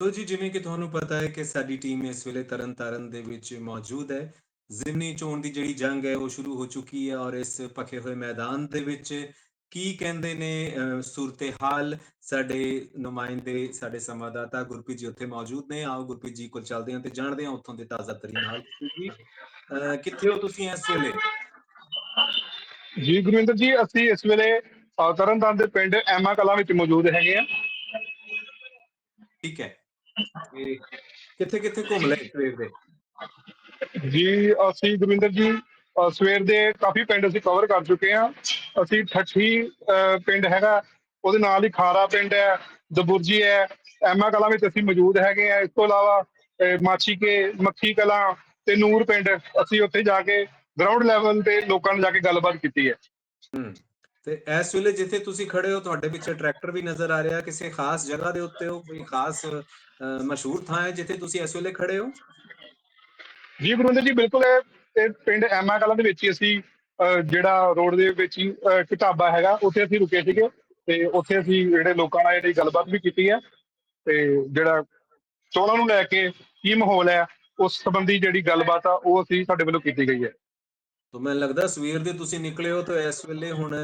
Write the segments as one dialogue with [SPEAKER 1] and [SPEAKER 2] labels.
[SPEAKER 1] ਤੋ ਜੀ ਜਿਵੇਂ ਕਿ ਤੁਹਾਨੂੰ ਪਤਾ ਹੈ ਕਿ ਸਾਡੀ ਟੀਮ ਇਸ ਵੇਲੇ ਤਰਨਤਾਰਨ ਦੇ ਵਿੱਚ ਮੌਜੂਦ ਹੈ। ਜ਼ਿਮਨੀ ਚੋਣ ਦੀ ਜਿਹੜੀ ਜੰਗ ਹੈ ਉਹ ਸ਼ੁਰੂ ਹੋ ਚੁੱਕੀ ਹੈ ਔਰ ਇਸ ਭਖੇ ਹੋਏ ਮੈਦਾਨ ਦੇ ਵਿੱਚ ਕੀ ਕਹਿੰਦੇ ਨੇ ਅ, ਸੂਰਤ-ਏ-ਹਾਲ ਸਾਡੇ ਨੁਮਾਇੰਦੇ, ਸਾਡੇ ਸੰਵਾਦਦਾਤਾ ਗੁਰਪ੍ਰੀਤ ਜੀ ਉੱਥੇ ਮੌਜੂਦ ਨੇ। ਆਓ ਗੁਰਪ੍ਰੀਤ ਜੀ ਕੋਲ ਚੱਲਦੇ ਹਾਂ ਤੇ ਜਾਣਦੇ ਹਾਂ ਉੱਥੋਂ ਦੇ ਤਾਜ਼ਾ ਤਰੀਨ ਹਾਲ। ਗੁਰਪ੍ਰੀਤ ਜੀ ਕਿੱਥੇ ਹੋ ਤੁਸੀਂ ਇਸ ਵੇਲੇ?
[SPEAKER 2] ਜੀ ਗੁਰਵਿੰਦਰ ਜੀ ਅਸੀਂ ਇਸ ਵੇਲੇ ਤਰਨਤਾਰਨ ਦੇ ਪਿੰਡ ਐਮਾ ਕਲਾਂ ਵਿੱਚ ਮੌਜੂਦ ਹੈਗੇ ਆ
[SPEAKER 1] ਠੀਕ ਹੈ। ਤੇ ਕਿੱਥੇ-ਕਿੱਥੇ ਘੁੰਮ ਲਏ ਸਵੇਰ ਦੇ?
[SPEAKER 2] ਜੀ ਅਸੀਂ ਗੁਰਵਿੰਦਰ ਜੀ ਅ, ਸਵੇਰ ਦੇ ਕਾਫੀ ਪਿੰਡ ਅਸੀਂ ਕਵਰ ਕਰ ਚੁੱਕੇ ਆ ਅਸੀਂ ਠੱਠੀ ਅ, ਪਿੰਡ ਹੈਗਾ ਉਹਦੇ ਨਾਲ ਹੀ ਖਾਰਾ ਪਿੰਡ ਹੈ ਦਬੁਰਜੀ ਹੈ ਐਮਾ ਕਲਾਂ ਵਿੱਚ ਅਸੀਂ ਮੌਜੂਦ ਹੈਗੇ ਆ ਇਸ ਤੋਂ ਇਲਾਵਾ ਅ, ਮਾਛੀ ਕੇ ਮੱਖੀ ਕਲਾਂ ਤੇ ਨੂਰ ਪਿੰਡ ਅਸੀਂ ਉੱਥੇ ਜਾ ਕੇ ਗਰਾਊਂਡ ਲੈਵਲ ਤੇ ਲੋਕਾਂ ਨਾਲ ਜਾ ਕੇ ਗੱਲਬਾਤ ਕੀਤੀ ਹੈ
[SPEAKER 1] ਹੂੰ। ਤੇ ਇਸ ਵੇਲੇ ਜਿੱਥੇ ਤੁਸੀਂ ਖੜੇ ਹੋ ਤੁਹਾਡੇ ਪਿੱਛੇ ਟਰੈਕਟਰ ਵੀ ਨਜ਼ਰ ਆ ਰਿਹਾ। ਕਿਸੇ ਖਾਸ ਜਗ੍ਹਾ ਦੇ ਉੱਤੇ ਹੋ ਕੋਈ ਖਾਸ ਮਸ਼ਹੂਰ ਥਾਂ ਹੈ ਜਿੱਥੇ ਤੁਸੀਂ ਇਸ ਵੇਲੇ ਖੜੇ ਹੋ?
[SPEAKER 2] ਜੀ ਗੁਰਵਿੰਦਰ ਜੀ ਬਿਲਕੁਲ ਇਹ ਇਹ ਪਿੰਡ ਐਮਾ ਕਲਾਂ ਦੇ ਵਿੱਚ ਹੀ ਅਸੀਂ ਜਿਹੜਾ ਰੋਡ ਦੇ ਵਿੱਚ ਹੀ ਅਹ, ਢਾਬਾ ਹੈਗਾ ਉੱਥੇ ਅਸੀਂ ਰੁਕੇ ਸੀਗੇ। ਤੇ ਉੱਥੇ ਅਸੀਂ ਜਿਹੜੇ ਲੋਕਾਂ ਨਾਲ ਜਿਹੜੀ ਗੱਲਬਾਤ ਵੀ ਕੀਤੀ ਹੈ ਤੇ ਜਿਹੜਾ ਚੋਣਾਂ ਨੂੰ ਲੈ ਕੇ ਕੀ ਮਾਹੌਲ ਹੈ ਉਸ ਸੰਬੰਧੀ ਜਿਹੜੀ ਗੱਲਬਾਤ ਆ ਉਹ ਅਸੀਂ ਸਾਡੇ ਵੱਲੋਂ ਕੀਤੀ ਗਈ ਹੈ।
[SPEAKER 1] ਤਾਂ ਮੈਨੂੰ ਲੱਗਦਾ ਸਵੇਰ ਦੇ ਤੁਸੀਂ ਨਿਕਲੇ ਹੋ ਤਾਂ ਇਸ ਵੇਲੇ ਹੁਣ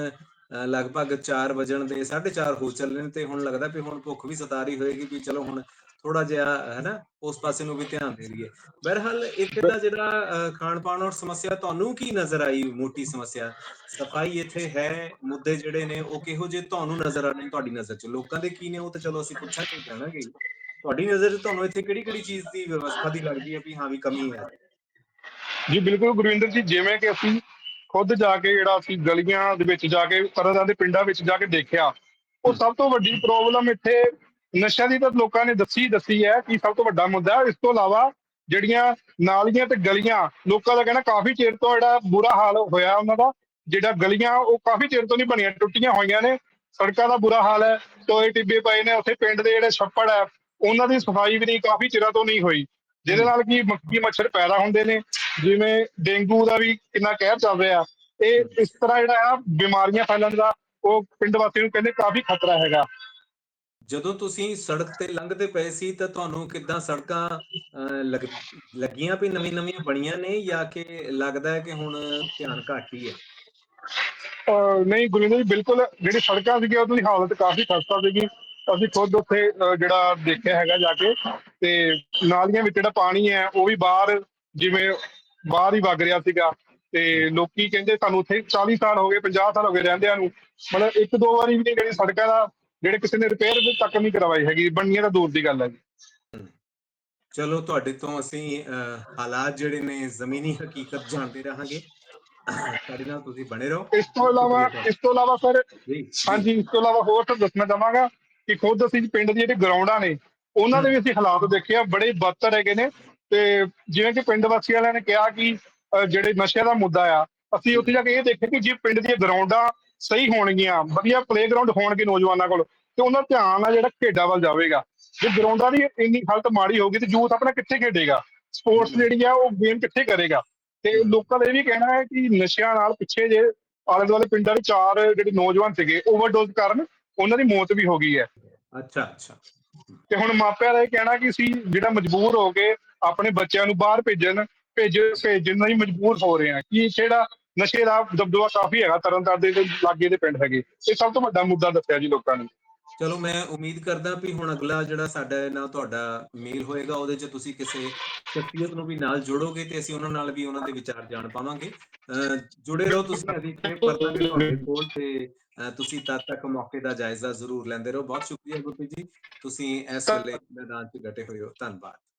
[SPEAKER 1] ਲਗਭਗ 4 ਵਜਣ ਦੇ 4:30 ਹੋ ਚੱਲੇ ਨੇ ਤੇ ਹੁਣ ਲੱਗਦਾ ਵੀ ਹੁਣ ਭੁੱਖ ਵੀ ਸਤਾ ਹੋਏਗੀ ਵੀ ਚਲੋ ਹੁਣ ਥੋੜਾ ਜਿਹਾ, ਹੈ ਉਸ ਪਾਸੇ ਨੂੰ ਵੀ ਧਿਆਨ ਦੇ ਲਈਏ। ਬਹਰਹਾਲ ਇੱਥੇ ਦਾ ਜਿਹੜਾ ਖਾਣ ਪਾਣ ਔਰ ਸਮੱਸਿਆ ਤੁਹਾਨੂੰ ਕੀ ਨਜ਼ਰ ਆਈ ਮੋਟੀ ਸਮੱਸਿਆ? ਸਫ਼ਾਈ ਇੱਥੇ ਹੈ, ਮੁੱਦੇ ਜਿਹੜੇ ਨੇ ਉਹ ਕਿਹੋ ਜਿਹੇ ਤੁਹਾਨੂੰ ਨਜ਼ਰ ਆ ਰਹੇ ਨੇ ਤੁਹਾਡੀ ਨਜ਼ਰ 'ਚ? ਲੋਕਾਂ ਦੇ ਕੀ ਨੇ ਉਹ ਤਾਂ ਚਲੋ ਅਸੀਂ ਪੁੱਛਾਂਗੇ ਜਾਣਾਂਗੇ ਤੁਹਾਡੀ ਨਜ਼ਰ 'ਚ ਤੁਹਾਨੂੰ ਇੱਥੇ ਕਿਹੜੀ ਕਿਹੜੀ ਚੀਜ਼ ਦੀ ਵਿਵਸਥਾ ਦੀ ਲੱਗਦੀ ਹੈ ਵੀ ਹਾਂ ਵੀ ਕਮੀ ਹੈ?
[SPEAKER 2] ਜੀ, ਬਿਲਕੁਲ ਗੁਰਵਿੰਦਰ ਜੀ, ਜਿਵੇਂ ਕਿ ਅਸੀਂ ਖੁਦ ਜਾ ਕੇ ਜਿਹੜਾ ਅਸੀਂ ਗਲੀਆਂ ਦੇ ਵਿੱਚ ਜਾ ਕੇ, ਤਰ੍ਹਾਂ ਦੇ ਪਿੰਡਾਂ ਵਿੱਚ ਜਾ ਕੇ ਦੇਖਿਆ, ਉਹ ਸਭ ਤੋਂ ਵੱਡੀ ਪ੍ਰੋਬਲਮ ਇੱਥੇ ਨਸ਼ਿਆਂ ਦੀ ਤਾਂ ਲੋਕਾਂ ਨੇ ਦੱਸੀ ਦੱਸੀ ਹੈ ਕਿ ਸਭ ਤੋਂ ਵੱਡਾ ਮੁੱਦਾ ਹੈ। ਇਸ ਤੋਂ ਇਲਾਵਾ ਜਿਹੜੀਆਂ ਨਾਲੀਆਂ ਤੇ ਗਲੀਆਂ, ਲੋਕਾਂ ਦਾ ਕਹਿਣਾ ਕਾਫੀ ਚਿਰ ਤੋਂ ਜਿਹੜਾ ਬੁਰਾ ਹਾਲ ਹੋਇਆ ਉਹਨਾਂ ਦਾ, ਜਿਹੜਾ ਗਲੀਆਂ ਉਹ ਕਾਫੀ ਚਿਰ ਤੋਂ ਨਹੀਂ ਬਣੀਆਂ, ਟੁੱਟੀਆਂ ਹੋਈਆਂ ਨੇ ਸੜਕਾਂ ਦਾ ਬੁਰਾ ਹਾਲ ਹੈ, ਟੋਏ ਟਿੱਬੇ ਪਏ ਨੇ, ਉੱਥੇ ਪਿੰਡ ਦੇ ਜਿਹੜੇ ਛੱਪੜ ਹੈ, ਉਹਨਾਂ ਦੀ ਸਫ਼ਾਈ ਵੀ ਨਹੀਂ, ਕਾਫੀ ਚਿਰਾਂ ਤੋਂ ਨਹੀਂ ਹੋਈ ਜਿਹਦੇ ਨਾਲ ਕੀ ਮੱਖੀ ਮੱਛਰ ਪੈਦਾ ਹੁੰਦੇ ਨੇ ਜਿਵੇਂ ਡੇਂਗੂ ਦਾ ਵੀ ਕਿੰਨਾ ਕਹਿਰ ਚੱਲ ਰਿਹਾ। ਇਹ ਇਸ ਤਰ੍ਹਾਂ ਜਿਹੜਾ ਆ ਬਿਮਾਰੀਆਂ ਫੈਲਣ ਦਾ ਉਹ ਪਿੰਡ ਵਾਸੀਆਂ ਨੂੰ ਕਹਿੰਦੇ ਕਾਫੀ ਖਤਰਾ ਹੈਗਾ।
[SPEAKER 1] ਜਦੋਂ ਤੁਸੀਂ ਸੜਕ ਤੇ ਲੰਘਦੇ ਪਏ ਸੀ ਤਾਂ ਤੁਹਾਨੂੰ ਕਿੱਦਾਂ ਸੜਕਾਂ ਲੱਗੀਆਂ ਵੀ ਨਵੀਂ ਨਵੀਆਂ ਬਣੀਆਂ ਨੇ ਜਾਂ ਕਿ ਲੱਗਦਾ ਹੈ ਕਿ ਹੁਣ ਧਿਆਨ ਘੱਟ ਹੀ ਹੈ?
[SPEAKER 2] ਨਹੀਂ ਗੁਰਿੰਦਰ ਜੀ ਬਿਲਕੁਲ ਜਿਹੜੀ ਸੜਕਾਂ ਸੀਗੀਆਂ ਉਹਦੀ ਹਾਲਤ ਕਾਫੀ ਖਸਤਾ ਸੀਗੀ। ਅਸੀਂ ਖੁਦ ਉੱਥੇ ਜਿਹੜਾ ਦੇਖਿਆ ਹੈਗਾ ਜਾ ਕੇ ਤੇ ਨਾਲੀਆਂ ਵਿੱਚ ਜਿਹੜਾ ਪਾਣੀ ਹੈ ਉਹ ਵੀ ਬਾਹਰ ਜਿਵੇਂ ਬਾਹਰ ਹੀ ਵਗ ਰਿਹਾ ਸੀਗਾ ਤੇ ਲੋਕੀ ਕਹਿੰਦੇ ਸਾਨੂੰ ਉੱਥੇ 40 ਸਾਲ ਹੋ ਗਏ 50 ਸਾਲ ਹੋ ਗਏ ਰਹਿੰਦਿਆਂ ਨੂੰ। ਮਤਲਬ ਇੱਕ ਦੋ ਵਾਰੀ ਵੀ ਨਹੀਂ ਜਿਹੜੀ ਸੜਕਾਂ ਦਾ ਜਿਹੜੇ ਕਿਸੇ ਨੇ ਰਿਪੇਅਰ ਤੱਕ ਨਹੀਂ ਕਰਵਾਈ ਹੈਗੀ ਬਣਨੀਆਂ ਤਾਂ ਦੂਰ ਦੀ ਗੱਲ ਹੈ ਜੀ।
[SPEAKER 1] ਚਲੋ ਤੁਹਾਡੇ ਤੋਂ ਅਸੀਂ ਹਾਲਾਤ ਜਿਹੜੇ ਨੇ ਜ਼ਮੀਨੀ ਹਕੀਕਤ ਜਾਣਦੇ ਰਹਾਂਗੇ। ਸਾਡੇ ਨਾਲ ਤੁਸੀਂ ਬਣੇ ਰਹੋ।
[SPEAKER 2] ਇਸ ਤੋਂ ਇਲਾਵਾ ਇਸ ਤੋਂ ਇਲਾਵਾ ਸਰ। ਹਾਂਜੀ ਇਸ ਤੋਂ ਇਲਾਵਾ ਹੋਰ ਤਾਂ ਦੱਸਣਾ ਚਾਹਾਂਗਾ ਕਿ ਖੁਦ ਅਸੀਂ ਪਿੰਡ ਦੀ ਜਿਹੜੇ ਗਰਾਊਂਡਾਂ ਨੇ ਉਹਨਾਂ ਦੇ ਵੀ ਅਸੀਂ ਹਾਲਾਤ ਦੇਖੇ ਆ ਬੜੇ ਬੱਤਰ ਹੈਗੇ ਨੇ। ਤੇ ਜਿਵੇਂ ਕਿ ਪਿੰਡ ਵਾਸੀ ਵਾਲਿਆਂ ਨੇ ਕਿਹਾ ਕਿ ਅਹ, ਜਿਹੜੇ ਨਸ਼ਿਆਂ ਦਾ ਮੁੱਦਾ ਆ ਅਸੀਂ ਉੱਥੇ ਜਾ ਕੇ ਇਹ ਦੇਖਿਆ ਕਿ ਜੇ ਪਿੰਡ ਦੀਆਂ ਗਰਾਊਂਡਾਂ ਸਹੀ ਹੋਣਗੀਆਂ ਵਧੀਆ ਪਲੇਗਰਾਉਂਡ ਹੋਣਗੇ ਨੌਜਵਾਨਾਂ ਕੋਲ ਤੇ ਉਹਨਾਂ ਦਾ ਧਿਆਨ ਆ ਜਿਹੜਾ ਖੇਡਾਂ ਵੱਲ ਜਾਵੇਗਾ। ਜੇ ਗਰਾਊਂਡਾਂ ਦੀ ਇੰਨੀ ਹਾਲਤ ਮਾੜੀ ਹੋਊਗੀ ਤੇ ਯੂਥ ਆਪਣਾ ਕਿੱਥੇ ਖੇਡੇਗਾ? ਸਪੋਰਟਸ ਜਿਹੜੀ ਆ ਉਹ ਗੇਮ ਕਿੱਥੇ ਕਰੇਗਾ? ਤੇ ਲੋਕਾਂ ਦਾ ਇਹ ਵੀ ਕਹਿਣਾ ਹੈ ਕਿ ਨਸ਼ਿਆਂ ਨਾਲ ਪਿੱਛੇ ਜੇ ਆਲੇ ਦੁਆਲੇ ਪਿੰਡਾਂ ਦੇ ਚਾਰ ਜਿਹੜੇ ਨੌਜਵਾਨ ਸੀਗੇ ਓਵਰਡੋਜ਼ ਕਾਰਨ ਉਹਨਾਂ ਦੀ ਮੌਤ ਵੀ ਹੋ ਗਈ ਹੈ।
[SPEAKER 1] ਅੱਛਾ ਅੱਛਾ।
[SPEAKER 2] ਤੇ ਹੁਣ ਮਾਪਿਆਂ ਦਾ ਇਹ ਕਹਿਣਾ ਕਿ ਅਸੀਂ ਜਿਹੜਾ ਮਜਬੂਰ ਹੋ ਕੇ ਆਪਣੇ ਬੱਚਿਆਂ ਨੂੰ ਬਾਹਰ ਭੇਜਣ, ਭੇਜ, ਭੇਜਣ ਲਈ ਮਜਬੂਰ ਹੋ ਰਹੇ ਹਾਂ। ਕਿ ਜਿਹੜਾ ਨਸ਼ੇ ਦਾ ਦਬਦਬਾ ਕਾਫੀ ਹੈਗਾ ਤਰਨਤਾਰਨ ਦੇ ਲਾਗੇ ਦੇ ਪਿੰਡ ਹੈਗੇ। ਇਹ ਸਭ ਤੋਂ ਵੱਡਾ ਮੁੱਦਾ ਦੱਸਿਆ ਜੀ ਲੋਕਾਂ ਨੇ।
[SPEAKER 1] ਚਲੋ ਮੈਂ ਉਮੀਦ ਕਰਦਾ ਵੀ ਹੁਣ ਅਗਲਾ ਜਿਹੜਾ ਸਾਡਾ ਨਾਲ ਤੁਹਾਡਾ ਮੇਲ ਹੋਏਗਾ, ਉਹਦੇ 'ਚ ਤੁਸੀਂ ਕਿਸੇ ਸ਼ਖਸੀਅਤ ਨੂੰ ਵੀ ਨਾਲ ਜੋੜੋਗੇ ਤੇ ਅਸੀਂ ਉਹਨਾਂ ਨਾਲ ਵੀ ਉਹਨਾਂ ਦੇ ਵਿਚਾਰ ਜਾਣ ਪਾਵਾਂਗੇ। ਅਹ ਜੁੜੇ ਰਹੋ ਤੁਸੀਂ, ਅਸੀਂ ਫੇਰ ਪਰਤਾਂਗੇ ਤੁਹਾਡੇ ਕੋਲ ਤੇ ਤੁਸੀਂ ਤਦ ਤੱਕ ਮੌਕੇ ਦਾ ਜਾਇਜ਼ਾ ਜ਼ਰੂਰ ਲੈਂਦੇ ਰਹੋ। ਬਹੁਤ ਸ਼ੁਕਰੀਆ ਗੁਰਪ੍ਰੀਤ ਜੀ, ਤੁਸੀਂ ਇਸ ਵੇਲੇ ਮੈਦਾਨ 'ਚ ਡਟੇ ਹੋਏ ਹੋ। ਧੰਨਵਾਦ।